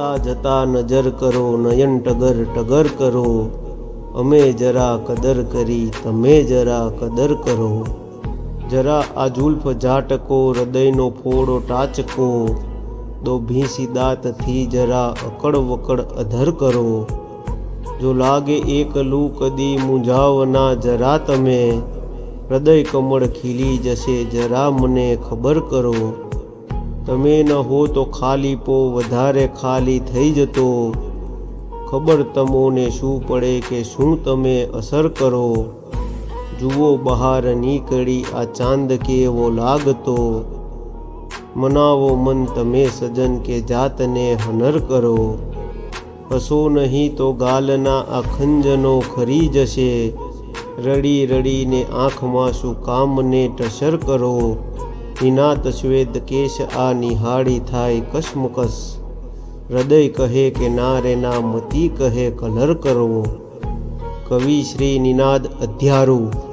જતા જતા નજર કરો, નયન ટગર ટગર કરો. અમે જરા કદર કરી, તમે જરા કદર કરો. જરા આ જુલ્ફ ઝાટકો, હૃદયનો ફોડો ટાચકો. દો ભીંસી દાંતથી જરા અકડ વકડ અધર કરો. જો લાગે એકલું કદી મૂંઝાવના જરા તમે, હૃદય કમળ ખીલી જશે, જરા મને ખબર કરો. તમે ન હો તો ખાલી પો, વધારે ખાલી થઈ જતો. ખબર તમોને શું પડે કે શું તમે અસર કરો. જુઓ બહાર નીકળી આ ચાંદ કેવો લાગતો. મનાવો મન તમે સજન કે જાતને હનર કરો. હસો નહીં તો ગાલના આ ખંજનો ખરી જશે. રડી રડીને આંખમાં શું કામને ટસર કરો. નિનાત શ્વેત કેશ આ નિહાળી થાય કસમકસ હૃદય કહે કે ના રે ના મતી કહે કલર કરવો. કવિ શ્રી નિનાદ અધ્યારું